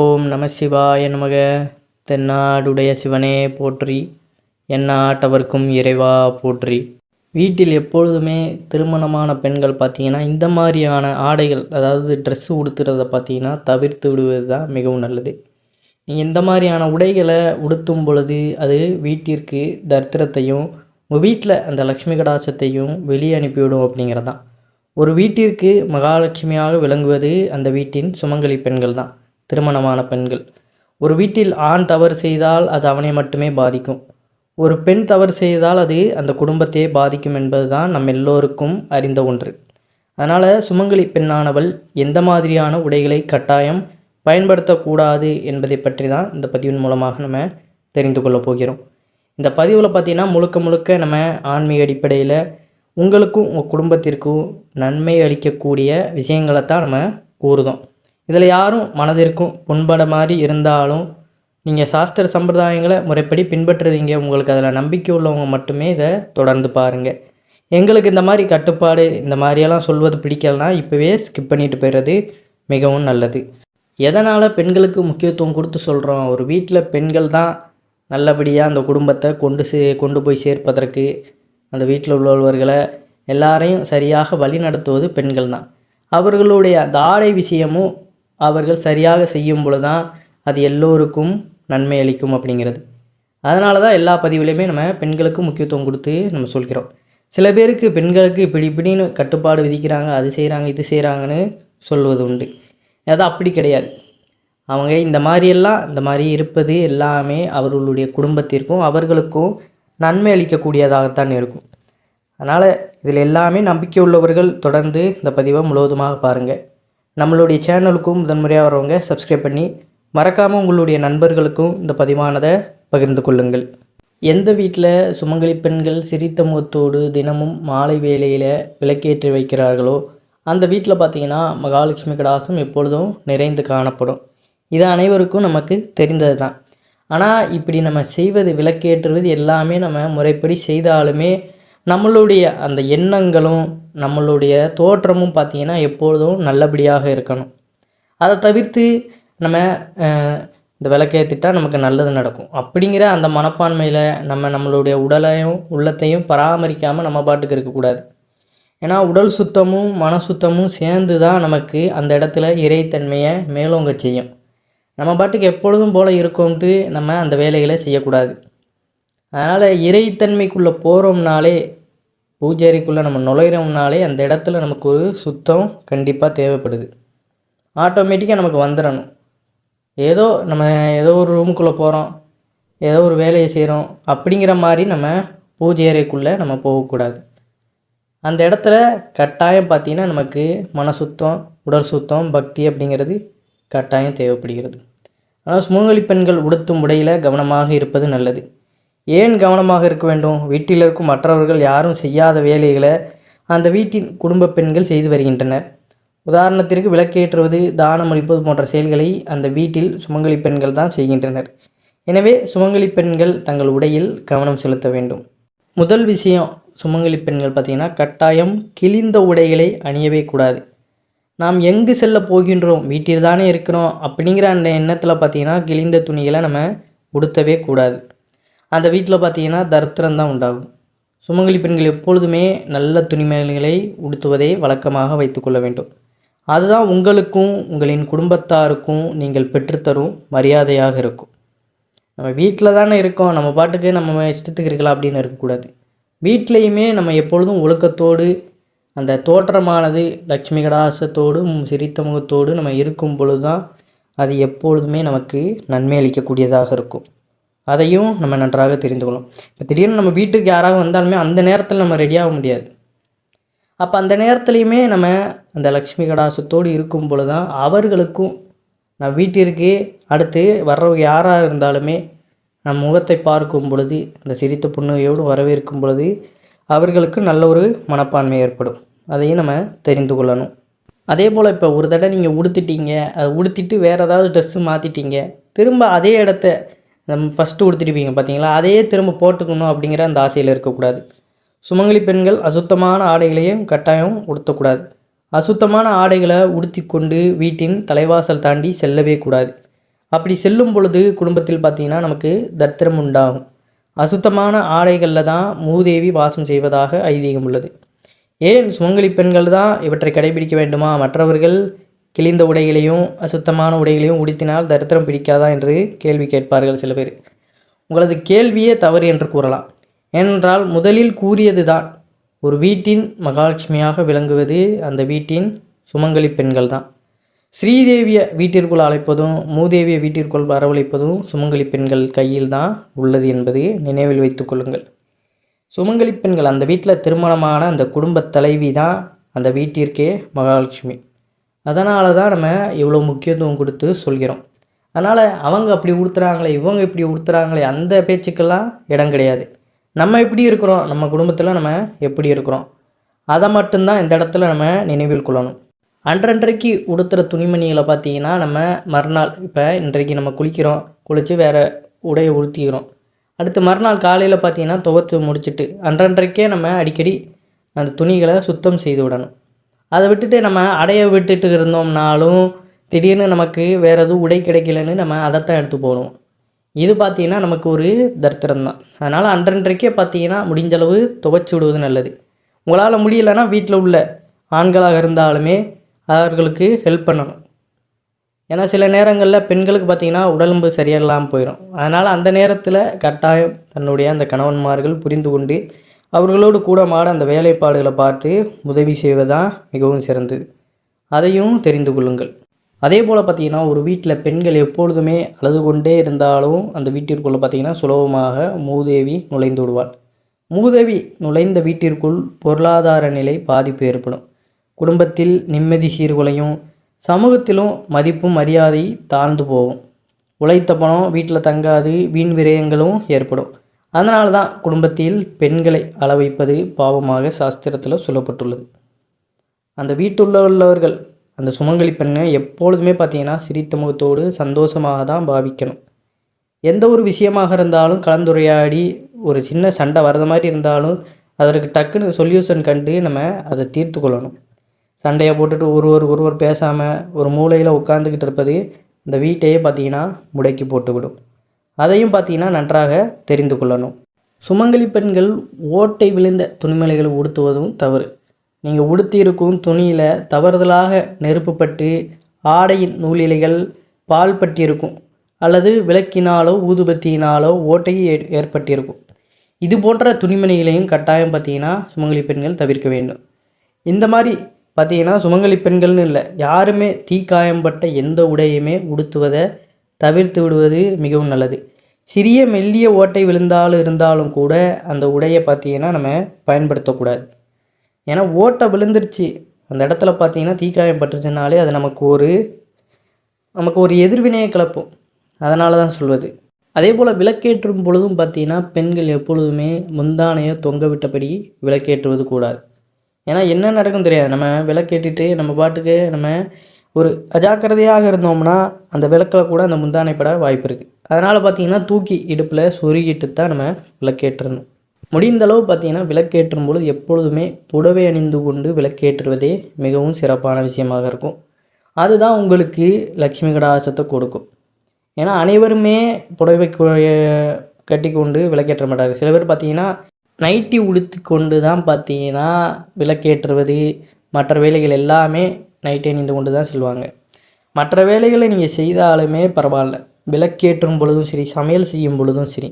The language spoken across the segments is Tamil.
ஓம் நம சிவாய நமக. தென்னாடுடைய சிவனே போற்றி. எந்நாட்டவர்க்கும் இறைவா போற்றி. வீட்டில் எப்பொழுதுமே திருமணமான பெண்கள் பார்த்தீங்கன்னா இந்த மாதிரியான ஆடைகள் அதாவது ட்ரெஸ்ஸு உடுத்துறத பார்த்தீங்கன்னா தவிர்த்து விடுவது தான் மிகவும் நல்லது. நீங்கள் இந்த மாதிரியான உடைகளை உடுத்தும் பொழுது அது வீட்டிற்கு தரித்திரத்தையும் உங்கள் வீட்டில் அந்த லக்ஷ்மி கடாசத்தையும் வெளியே அனுப்பிவிடும் அப்படிங்கிறது தான் ஒரு வீட்டிற்கு மகாலட்சுமியாக விளங்குவது அந்த வீட்டின் சுமங்கலி பெண்கள் தான். திருமணமான பெண்கள். ஒரு வீட்டில் ஆண் தவறு செய்தால் அது அவனை மட்டுமே பாதிக்கும். ஒரு பெண் தவறு செய்தால் அது அந்த குடும்பத்தையே பாதிக்கும் என்பது தான் நம் எல்லோருக்கும் அறிந்த ஒன்று. அதனால் சுமங்கலி பெண்ணானவள் எந்த மாதிரியான உடைகளை கட்டாயம் பயன்படுத்தக்கூடாது என்பதை பற்றி தான் இந்த பதிவின் மூலமாக நம்ம தெரிந்து கொள்ளப் போகிறோம். இந்த பதிவில் பார்த்தீங்கன்னா முழுக்க முழுக்க நம்ம ஆன்மீக அடிப்படையில் உங்களுக்கும் உங்கள் குடும்பத்திற்கும் நன்மை அளிக்கக்கூடிய விஷயங்களை தான் நம்ம கூறுதோம். இதில் யாரும் மனதிற்கும் புண்பட மாதிரி இருந்தாலும் நீங்கள் சாஸ்திர சம்பிரதாயங்களை முறைப்படி பின்பற்றுறீங்க உங்களுக்கு அதில் நம்பிக்கை உள்ளவங்க மட்டுமே இதை தொடர்ந்து பாருங்கள் எங்களுக்கு இந்த மாதிரி கட்டுப்பாடு இந்த மாதிரியெல்லாம் சொல்வது பிடிக்கலனா இப்போவே ஸ்கிப் பண்ணிட்டு போயிடுறது மிகவும் நல்லது. எதனால் பெண்களுக்கு முக்கியத்துவம் கொடுத்து சொல்கிறோம் ஒரு வீட்டில் பெண்கள் தான் நல்லபடியாக அந்த குடும்பத்தை கொண்டு சே கொண்டு போய் சேர்ப்பதற்கு அந்த வீட்டில் உள்ளவர்களை எல்லாரையும் சரியாக வழி நடத்துவது பெண்கள் தான். அவர்களுடைய அந்த ஆடை விஷயமும் அவர்கள் சரியாக செய்யும் பொழுது தான் அது எல்லோருக்கும் நன்மை அளிக்கும் அப்படிங்கிறது. அதனால தான் எல்லா பதிவுலையுமே நம்ம பெண்களுக்கு முக்கியத்துவம் கொடுத்து நம்ம சொல்கிறோம். சில பேருக்கு பெண்களுக்கு இப்படி இப்படின்னு கட்டுப்பாடு விதிக்கிறாங்க அது செய்கிறாங்க இது செய்கிறாங்கன்னு சொல்வது உண்டு. அது அப்படி கிடையாது. அவங்க இந்த மாதிரியெல்லாம் இந்த மாதிரி இருப்பது எல்லாமே அவர்களுடைய குடும்பத்திற்கும் அவர்களுக்கும் நன்மை அளிக்கக்கூடியதாகத்தான் இருக்கும். அதனால் இதில் எல்லாமே நம்பிக்கை உள்ளவர்கள் தொடர்ந்து இந்த பதிவை முழுவதுமாக பாருங்கள் நம்மளுடைய சேனலுக்கும் முதன்முறையாக வரவங்க சப்ஸ்கிரைப் பண்ணி மறக்காமல் உங்களுடைய நண்பர்களுக்கும் இந்த பதிவானதை பகிர்ந்து கொள்ளுங்கள். எந்த வீட்டில் சுமங்கலி பெண்கள் சிரித்த முகத்தோடு தினமும் மாலை வேளையில் விளக்கேற்றி வைக்கிறார்களோ அந்த வீட்டில் பார்த்திங்கன்னா மகாலட்சுமி கடாசம் எப்பொழுதும் நிறைந்து காணப்படும். இது அனைவருக்கும் நமக்கு தெரிந்தது தான். ஆனால் இப்படி நம்ம செய்வது விளக்கேற்றுவது எல்லாமே நம்ம முறைப்படி செய்தாலுமே நம்மளுடைய அந்த எண்ணங்களும் நம்மளுடைய தோற்றமும் பார்த்திங்கன்னா எப்பொழுதும் நல்லபடியாக இருக்கணும். அதை தவிர்த்து நம்ம இந்த விளக்கேற்றிட்டா நமக்கு நல்லது நடக்கும். அப்படிங்கிற அந்த மனப்பான்மையில் நம்ம நம்மளுடைய உடலையும் உள்ளத்தையும் பராமரிக்காமல் நம்ம பாட்டுக்கு இருக்கக்கூடாது ஏன்னா உடல் சுத்தமும் மன சுத்தமும் சேர்ந்து தான் நமக்கு அந்த இடத்துல இறைத்தன்மையை மேலோங்க செய்யும். நம்ம பாட்டுக்கு எப்பொழுதும் போல் இருக்கோன்ட்டு நம்ம அந்த வேலைகளை செய்யக்கூடாது. அதனால் இறைத்தன்மைக்குள்ளே போகிறோம்னாலே பூஜைக்குள்ளே நம்ம நுழையிறோம்னாலே அந்த இடத்துல நமக்கு ஒரு சுத்தம் கண்டிப்பாக தேவைப்படுது. ஆட்டோமேட்டிக்காக நமக்கு வந்துடணும். ஏதோ நம்ம ஏதோ ஒரு ரூமுக்குள்ளே போகிறோம் ஏதோ ஒரு வேலையை செய்கிறோம் அப்படிங்கிற மாதிரி நம்ம பூஜை அறைக்குள்ளே நம்ம போகக்கூடாது. அந்த இடத்துல கட்டாயம் பார்த்தீங்கன்னா நமக்கு மன சுத்தம் உடல் சுத்தம் பக்தி அப்படிங்கிறது கட்டாயம் தேவைப்படுகிறது. ஆனால் சுமங்கலி பெண்கள் உடுத்தும் உடையில் கவனமாக இருப்பது நல்லது. ஏன் கவனமாக இருக்க வேண்டும்? வீட்டில் இருக்கும் மற்றவர்கள் யாரும் செய்யாத வேலைகளை அந்த வீட்டின் குடும்ப பெண்கள் செய்து வருகின்றனர். உதாரணத்திற்கு விளக்கேற்றுவது தானம் அளிப்பது போன்ற செயல்களை அந்த வீட்டில் சுமங்கலி பெண்கள் தான் செய்கின்றனர். எனவே சுமங்கலி பெண்கள் தங்கள் உடையில் கவனம் செலுத்த வேண்டும். முதல் விஷயம் சுமங்கலி பெண்கள் பார்த்திங்கன்னா கட்டாயம் கிழிந்த உடைகளை அணியவே கூடாது. நாம் எங்கு செல்ல போகின்றோம்? வீட்டில் தானே இருக்கிறோம். அப்படிங்கிற அந்த எண்ணத்தில் பார்த்தீங்கன்னா கிழிந்த துணிகளை நம்ம உடுத்தவே கூடாது. அந்த வீட்டில் பார்த்தீங்கன்னா தரித்திரம் தான் உண்டாகும். சுமங்கலி பெண்கள் எப்பொழுதுமே நல்ல துணிமணிகளை உடுத்துவதை வழக்கமாக வைத்துக்கொள்ள வேண்டும். அதுதான் உங்களுக்கும் உங்களின் குடும்பத்தாருக்கும் நீங்கள் பெற்றுத்தரும் மரியாதையாக இருக்கும். நம்ம வீட்டில் தானே இருக்கோம். நம்ம பாட்டுக்கு நம்ம இஷ்டத்துக்கு இருக்கலாம் அப்படின்னு இருக்கக்கூடாது. வீட்லேயுமே நம்ம எப்பொழுதும் ஒழுக்கத்தோடு அந்த தோற்றமானது லட்சுமி கடாசத்தோடு சிரித்த முகத்தோடு நம்ம இருக்கும் பொழுது தான் அது எப்பொழுதுமே நமக்கு நன்மை அளிக்கக்கூடியதாக இருக்கும். அதையும் நம்ம நன்றாக தெரிந்து கொள்ளும். இப்போ திடீர்னு நம்ம வீட்டுக்கு யாராவது வந்தாலுமே அந்த நேரத்தில் நம்ம ரெடியாக முடியாது. அப்போ அந்த நேரத்துலையுமே நம்ம அந்த லக்ஷ்மி கடாசத்தோடு இருக்கும் பொழுது தான் அவர்களுக்கும் நான் வீட்டிற்கு அடுத்து வர்றவங்க யாராக இருந்தாலுமே நம் முகத்தை பார்க்கும் பொழுது அந்த சிரித்த புன்னகையோடு வரவேற்கும் பொழுது அவர்களுக்கு நல்ல ஒரு மனப்பான்மை ஏற்படும். அதையும் நம்ம தெரிந்து கொள்ளணும். அதே போல் இப்போ ஒரு தடவை நீங்கள் உடுத்திட்டீங்க அதை உடுத்திட்டு வேறு ஏதாவது ட்ரெஸ்ஸு மாற்றிட்டீங்க திரும்ப அதே இடத்த ஃபஸ்ட்டு கொடுத்துருப்பீங்க பார்த்தீங்களா அதையே திரும்ப போட்டுக்கணும் அப்படிங்கிற அந்த ஆசையில் இருக்கக்கூடாது. சுமங்கலி பெண்கள் அசுத்தமான ஆடைகளையும் கட்டாயம் உடுத்தக்கூடாது. அசுத்தமான ஆடைகளை உடுத்தி கொண்டு வீட்டின் தலைவாசல் தாண்டி செல்லவே கூடாது. அப்படி செல்லும் பொழுது குடும்பத்தில் பார்த்தீங்கன்னா நமக்கு தத்திரம் உண்டாகும். அசுத்தமான ஆடைகளில் தான் மூதேவி வாசம் செய்வதாக ஐதீகம் உள்ளது. ஏன் சுமங்கலி பெண்கள் தான் இவற்றை கடைபிடிக்க வேண்டுமா? மற்றவர்கள் கிழிந்த உடைகளையும் அசுத்தமான உடைகளையும் உடுத்தினால் தரித்திரம் பிடிக்காதா என்று கேள்வி கேட்பார்கள் சில பேர். உங்களது கேள்வியே தவறு என்று கூறலாம். ஏனென்றால் முதலில் கூறியது தான் ஒரு வீட்டின் மகாலட்சுமியாக விளங்குவது அந்த வீட்டின் சுமங்கலி பெண்கள் தான் ஸ்ரீதேவியை வீட்டிற்குள் அழைப்பதும் மூதேவியை வீட்டிற்குள் வரவழைப்பதும் சுமங்கலி பெண்கள் கையில் தான் உள்ளது என்பது நினைவில் வைத்து கொள்ளுங்கள். சுமங்கலி பெண்கள் அந்த வீட்டில் திருமணமான அந்த குடும்பத் தலைவி தான் அந்த வீட்டிற்கே மகாலட்சுமி. அதனால தான் நம்ம இவ்வளோ முக்கியத்துவம் கொடுத்து சொல்கிறோம். அதனால் அவங்க அப்படி உடுத்துறாங்களே இவங்க இப்படி உடுத்துறாங்களே அந்த பேச்சுக்கெல்லாம் இடம் கிடையாது. நம்ம எப்படி இருக்கிறோம்? நம்ம குடும்பத்தில் நம்ம எப்படி இருக்கிறோம்? அதை மட்டும்தான் இந்த இடத்துல நம்ம நினைவில் கொள்ளணும். அன்றன்றைக்கு உடுத்துகிற துணிமணிகளை பார்த்தீங்கன்னா நம்ம மறுநாள் இப்போ இன்றைக்கு நம்ம குளிக்கிறோம் குளித்து வேறு உடையை உடுத்திக்கிறோம். அடுத்து மறுநாள் காலையில் பார்த்தீங்கன்னா துவைத்து முடிச்சிட்டு அன்றன்றைக்கே நம்ம அடிக்கடி அந்த துணிகளை சுத்தம் செய்து விடணும். அதை விட்டுட்டு நம்ம அடைய விட்டுட்டு இருந்தோம்னாலும் திடீர்னு நமக்கு வேறு எதுவும் உடை கிடைக்கலன்னு நம்ம அதைத்தான் எடுத்து போகணும் இது பார்த்தீங்கன்னா நமக்கு ஒரு தரித்திரம் தான். அதனால் அன்றன்றைக்கே பார்த்தீங்கன்னா முடிஞ்சளவு துவைச்சி விடுவது நல்லது. உங்களால் முடியலைன்னா வீட்டில் உள்ள ஆண்களாக இருந்தாலுமே அவர்களுக்கு ஹெல்ப் பண்ணணும். ஏன்னா சில நேரங்களில் பெண்களுக்கு பார்த்தீங்கன்னா உடலும்பு சரியில்லாமல் போயிடும் அதனால் அந்த நேரத்தில் கட்டாயம் தன்னுடைய அந்த கணவன்மார்கள் புரிந்து கொண்டு அவர்களோடு கூட மாட அந்த வேலைப்பாடுகளை பார்த்து உதவி செய்வதான் மிகவும் சிறந்தது. அதையும் தெரிந்து கொள்ளுங்கள். அதே போல் பார்த்திங்கன்னா ஒரு வீட்டில் பெண்கள் எப்பொழுதுமே அழுது கொண்டே இருந்தாலும் அந்த வீட்டிற்குள்ளே பார்த்தீங்கன்னா சுலபமாக மூதேவி நுழைந்து விடுவாள். மூதேவி நுழைந்த வீட்டிற்குள் பொருளாதார நிலை பாதிப்பு ஏற்படும். குடும்பத்தில் நிம்மதி சீர்குலையும் சமூகத்திலும் மதிப்பும் மரியாதை தாழ்ந்து போகும். உழைத்த பணம் வீட்டில் தங்காது வீண் விரயங்களும் ஏற்படும். அதனால தான் குடும்பத்தில் பெண்களை அளவைப்பது பாவமாக சாஸ்திரத்தில் சொல்லப்பட்டுள்ளது. அந்த வீட்டுள்ள உள்ளவர்கள் அந்த சுமங்கலி பெண்ணை எப்பொழுதுமே பார்த்தீங்கன்னா சிரித்த முகத்தோடு சந்தோஷமாக தான் பாவிக்கணும். எந்த ஒரு விஷயமாக இருந்தாலும் கலந்துரையாடி ஒரு சின்ன சண்டை வர்ற மாதிரி இருந்தாலும் அதற்கு டக்குன்னு சொல்யூஷன் கண்டு நம்ம அதை தீர்த்து கொள்ளணும். சண்டையை போட்டுட்டு ஒருவர் ஒருவர் பேசாமல் ஒரு மூலையில் உட்காந்துக்கிட்டு இருப்பது இந்த வீட்டையே பார்த்தீங்கன்னா முடக்கி போட்டுவிடும். அதையும் பார்த்தீங்கன்னா நன்றாக தெரிந்து கொள்ளணும். சுமங்கலி பெண்கள் ஓட்டை விழுந்த துணிமலைகளை உடுத்துவதும் தவறு. நீங்கள் உடுத்தியிருக்கும் துணியில் தவறுதலாக நெருப்புப்பட்டு ஆடையின் நூலிலைகள் பால் பட்டியிருக்கும் அல்லது விளக்கினாலோ ஊதுபத்தியினாலோ ஓட்டை ஏ- ஏற்பட்டிருக்கும். இது போன்ற துணிமணிகளையும் கட்டாயம் பார்த்தீங்கன்னா சுமங்கலி பெண்கள் தவிர்க்க வேண்டும். இந்த மாதிரி பார்த்தீங்கன்னா சுமங்கலி பெண்கள்னு இல்லை யாருமே தீக்காயம்பட்ட எந்த உடையுமே உடுத்துவதை தவிர்த்து விடுவது மிகவும் நல்லது. சிறிய மெல்லிய ஓட்டை விழுந்தாலும் இருந்தாலும் கூட அந்த உடையை பார்த்தீங்கன்னா நம்ம பயன்படுத்தக்கூடாது. ஏன்னா ஓட்டை விழுந்துருச்சு. அந்த இடத்துல பார்த்தீங்கன்னா தீக்காயம் பட்டுருச்சுனாலே அது நமக்கு ஒரு நமக்கு ஒரு எதிர்வினையை கிளப்பும். அதனால தான் சொல்வது. அதே போல் விளக்கேற்றும் பொழுதும் பார்த்தீங்கன்னா பெண்கள் எப்பொழுதுமே முந்தானையை தொங்க விட்டபடி விளக்கேற்றுவது கூடாது. ஏன்னா என்ன நடக்கும் தெரியாது. நம்ம விளக்கேற்றிட்டு நம்ம பாட்டுக்கு நம்ம ஒரு அஜாக்கிரதையாக இருந்தோம்னா அந்த விளக்கில் கூட அந்த முந்தானைப்பட வாய்ப்பு இருக்குது அதனால் பார்த்தீங்கன்னா தூக்கி இடுப்பில் சொருகிட்டு தான் நம்ம விளக்கேற்றணும். முடிந்த அளவு பார்த்தீங்கன்னா விளக்கேற்றும் பொழுது எப்பொழுதுமே புடவை அணிந்து கொண்டு விளக்கேற்றுவதே மிகவும் சிறப்பான விஷயமாக இருக்கும். அதுதான் உங்களுக்கு லக்ஷ்மி கடாசத்தை கொடுக்கும். ஏன்னா அனைவருமே புடவை கட்டி கொண்டு விளக்கேற்ற மாட்டார்கள். சில பேர் பார்த்தீங்கன்னா நைட்டி உடுத்தி கொண்டு தான் பார்த்தீங்கன்னா விளக்கேற்றுவது மற்ற வேலைகள் எல்லாமே நைட் அணிந்து கொண்டு தான் செல்வாங்க. மற்ற வேலைகளை நீங்கள் செய்தாலுமே பரவாயில்ல. விளக்கேற்றும் பொழுதும் சரி சமையல் செய்யும் பொழுதும் சரி.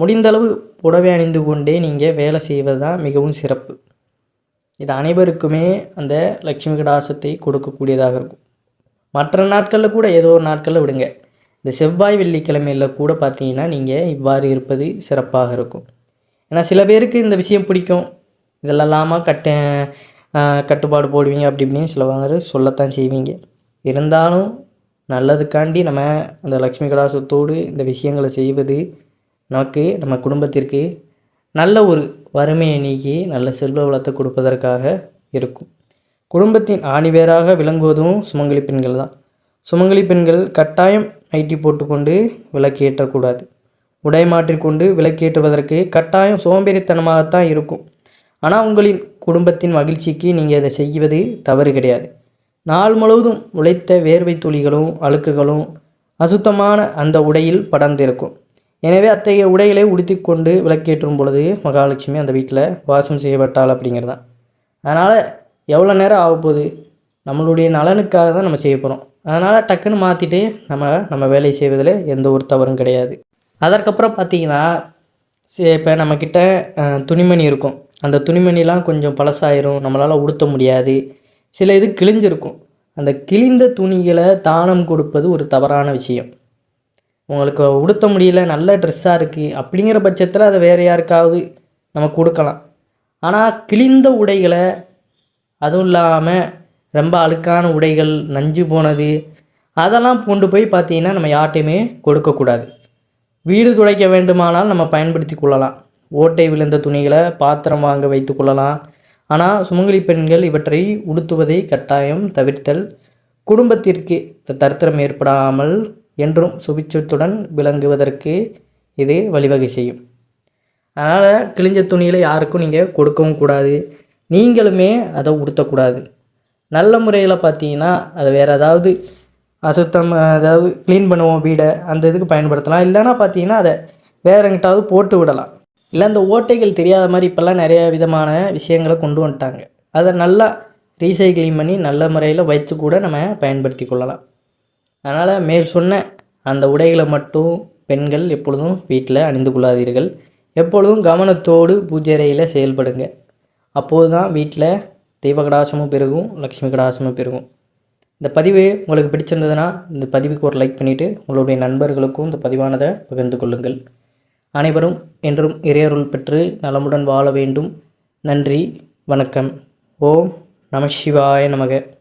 முடிந்தளவு புடவை அணிந்து கொண்டே நீங்கள் வேலை செய்வது தான் மிகவும் சிறப்பு. இது அனைவருக்குமே அந்த லட்சுமி கடாசத்தை கொடுக்கக்கூடியதாக இருக்கும். மற்ற நாட்களில் கூட ஏதோ ஒரு நாட்களில் விடுங்க. இந்த செவ்வாய் வெள்ளிக்கிழமையில் கூட பார்த்தீங்கன்னா நீங்கள் இவ்வாறு இருப்பது சிறப்பாக இருக்கும். ஏன்னா சில பேருக்கு இந்த விஷயம் பிடிக்கும். இதெல்லாமா கட்ட கட்டுப்பாடு போடுவீங்க அப்படி இப்படின்னு சொல்லுவாங்க சொல்லத்தான் செய்வீங்க. இருந்தாலும் நல்லதுக்காண்டி நம்ம அந்த லக்ஷ்மி கடாசத்தோடு இந்த விஷயங்களை செய்வது நமக்கு நம்ம குடும்பத்திற்கு நல்ல ஒரு வறுமையை நீக்கி நல்ல செல்வ வளத்தை கொடுப்பதற்காக இருக்கும். குடும்பத்தின் ஆணிவேராக விளங்குவதும் சுமங்கலி பெண்கள் தான். சுமங்கலி பெண்கள் கட்டாயம் நைட்டி போட்டுக்கொண்டு விளக்கேற்றக்கூடாது. உடை மாற்றிக்கொண்டு விளக்கேற்றுவதற்கு கட்டாயம் சோம்பேறித்தனமாகத்தான் இருக்கும். ஆனால் உங்களின் குடும்பத்தின் மகிழ்ச்சிக்கு நீங்கள் அதை செய்வது தவறு கிடையாது. நாள் முழுவதும் உழைத்த வேர்வை துளிகளும் அழுக்குகளும் அசுத்தமான அந்த உடையில் படர்ந்திருக்கும். எனவே அத்தகைய உடைகளை உடுத்தி கொண்டு விளக்கேற்றும் பொழுது மகாலட்சுமி அந்த வீட்டில் வாசம் செய்யப்பட்டாள் அப்படிங்கிறது தான் அதனால் எவ்வளோ நேரம் ஆகப்போகுது போகுது? நம்மளுடைய நலனுக்காக தான் நம்ம செய்ய போகிறோம் அதனால் டக்குன்னு மாற்றிட்டு நம்ம நம்ம வேலையை செய்வதில் எந்த ஒரு தவறும் கிடையாது. அதற்கப்புறம் பார்த்தீங்கன்னா இப்போ நம்மக்கிட்ட துணிமணி இருக்கும். அந்த துணிமணிலாம் கொஞ்சம் பழசாயிரும் நம்மளால் உடுத்த முடியாது. சில இது கிழிஞ்சிருக்கும். அந்த கிழிந்த துணிகளை தானம் கொடுப்பது ஒரு தவறான விஷயம். உங்களுக்கு உடுத்த முடியல நல்ல ட்ரெஸ்ஸாக இருக்குது அப்படிங்கிற பட்சத்தில் அதை வேறு யாருக்காவது நம்ம கொடுக்கலாம். ஆனால் கிழிந்த உடைகளை அதுவும் இல்லாமல் ரொம்ப அழுக்கான உடைகள் நஞ்சு போனது அதெல்லாம் கொண்டு போய் பார்த்தீங்கன்னா நம்ம யார்ட்டையுமே கொடுக்கக்கூடாது. வீடு துடைக்க வேண்டுமானால் நம்ம பயன்படுத்தி கொள்ளலாம். ஓட்டை விழுந்த துணிகளை பாத்திரம் வாங்க வைத்து கொள்ளலாம். ஆனால் சுமங்கலி பெண்கள் இவற்றை உடுத்துவதை கட்டாயம் தவிர்த்தல் குடும்பத்திற்கு தர்த்தரம் தரித்திரம் ஏற்படாமல் என்றும் சுபிச்சத்துடன் விளங்குவதற்கு இது வழிவகை செய்யும். அதனால் கிழிஞ்ச துணிகளை யாருக்கும் நீங்கள் கொடுக்கவும் கூடாது. நீங்களுமே அதை உடுத்தக்கூடாது. நல்ல முறையில் பார்த்தீங்கன்னா அதை வேறு ஏதாவது அசுத்தம் அதாவது க்ளீன் பண்ணுவோம் வீடை அந்த இதுக்கு பயன்படுத்தலாம். இல்லைன்னா பார்த்தீங்கன்னா அதை வேறு எங்கிட்டாவது போட்டு விடலாம். இல்லை அந்த ஓட்டைகள் தெரியாத மாதிரி இப்போல்லாம் நிறைய விதமான விஷயங்களை கொண்டு வந்துட்டாங்க. அதை நல்லா ரீசைக்ளிங் பண்ணி நல்ல முறையில் வச்சு கூட நம்ம பயன்படுத்தி கொள்ளலாம். அதனால் மேல் சொன்ன அந்த உடைகளை மட்டும் பெண்கள் எப்பொழுதும் வீட்டில் அணிந்து கொள்ளாதீர்கள். எப்பொழுதும் கவனத்தோடு பூஜை அறையில் செயல்படுங்க. அப்போது தான் வீட்டில் தெய்வ கடாசமும் பெருகும் லக்ஷ்மி கடாசமும் பெருகும். இந்த பதிவு உங்களுக்கு பிடிச்சிருந்ததுன்னா இந்த பதிவுக்கு ஒரு லைக் பண்ணிவிட்டு உங்களுடைய நண்பர்களுக்கும் இந்த பதிவானதை பகிர்ந்து கொள்ளுங்கள். அனைவரும் என்றும் இறையருள் பெற்று நலமுடன் வாழ வேண்டும். நன்றி வணக்கம். ஓம் நம சிவாய நமக.